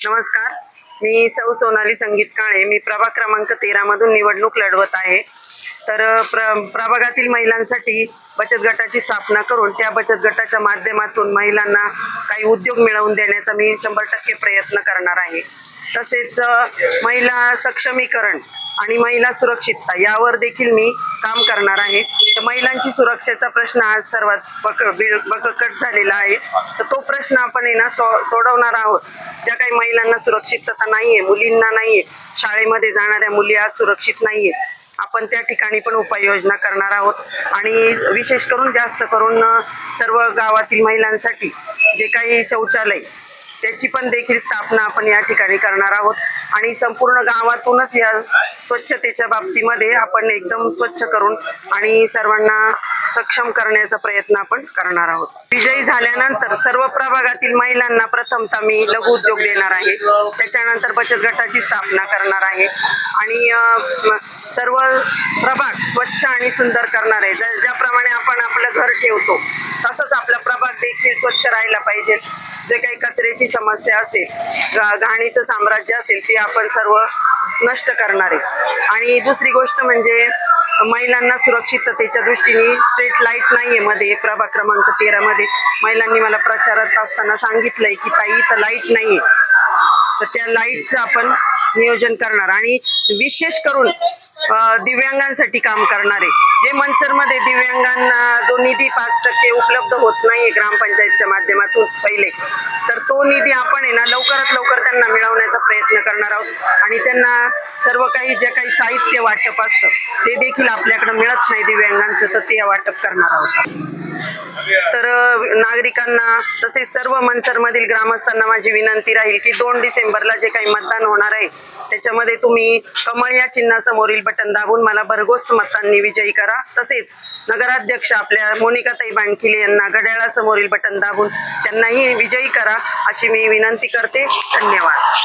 नमस्कार. मी सौ सोनाली संगीत काळे. मी प्रभाग क्रमांक तेरा मधून निवडणूक लढवत आहे. तर प्र प्रभागातील महिलांसाठी बचत गटाची स्थापना करून त्या बचत गटाच्या माध्यमातून महिलांना काही उद्योग मिळवून देण्याचा मी शंभर टक्के प्रयत्न करणार आहे. तसेच महिला सक्षमीकरण आणि महिला सुरक्षितता यावर देखील मी काम करणार आहे. तर महिलांची सुरक्षेचा प्रश्न आज सर्वात बक बिळ- बककट झालेला आहे. तर तो प्रश्न आपण आहे ना सो सोडवणार आहोत. ज्या काही महिलांना सुरक्षितता नाहीये मुलींना नाहीये शाळेमध्ये जाणाऱ्या मुली आज सुरक्षित नाहीयेत. आपण त्या ठिकाणी पण उपाययोजना करणार आहोत. आणि विशेष करून जास्त करून सर्व गावातील महिलांसाठी जे काही शौचालय त्याची पण देखील स्थापना आपण या ठिकाणी करणार आहोत. आणि संपूर्ण गावातूनच या स्वच्छतेच्या बाबतीमध्ये आपण एकदम स्वच्छ करून आणि सर्वांना सक्षम करण्याचा प्रयत्न आपण करणार आहोत. विजयी झाल्यानंतर सर्व प्रभागातील महिलांना प्रथमतः मी लघु उद्योग देणार आहे. त्याच्यानंतर बचत गटाची स्थापना करणार आहे. आणि सर्व प्रभाग स्वच्छ आणि सुंदर करणार आहे. ज्याप्रमाणे आपण आपलं घर ठेवतो तसंच आपला प्रभाग देखील स्वच्छ राहायला पाहिजे. जे काही कचऱ्याची समस्या असेल घाणीचं साम्राज्य असेल ते आपण सर्व नष्ट करणार आहे. आणि दुसरी गोष्ट म्हणजे महिलांना सुरक्षिततेच्या दृष्टीने स्ट्रीट लाइट नाहीये मध्ये प्रभाग क्रमांक तेरा मध्ये. महिलांनी मला प्रचारात असताना सांगितलंय की ताई इथं लाइट नाहीये. तर त्या लाईटचं आपण नियोजन करणार. आणि विशेष करून दिव्यांगांसाठी काम करणारे. जे मनसरमध्ये दिव्यांगांना जो निधी पाच टक्के उपलब्ध होत नाहीये ग्रामपंचायतच्या माध्यमातून पहिले तर तो निधी आपण आहे ना लवकरात लवकर त्यांना मिळवण्याचा प्रयत्न करणार आहोत. आणि त्यांना सर्व काही जे काही साहित्य वाटप असतं ते देखील आपल्याकडे मिळत नाही दिव्यांगांचं तर ते वाटप करणार आहोत तर नागरिकांना तसेच सर्व मंचरमधील ग्रामस्थांना माझी विनंती राहील की दोन डिसेंबरला जे काही मतदान होणार आहे त्याच्यामध्ये तुम्ही कमळ या चिन्हासमोरील बटन दाबून मला भरघोस मतांनी विजयी करा. तसेच नगराध्यक्ष आपल्या मोनिकाताई बाणखिले यांना घड्याळासमोरील बटन दाबून त्यांनाही विजयी करा अशी मी विनंती करते. धन्यवाद.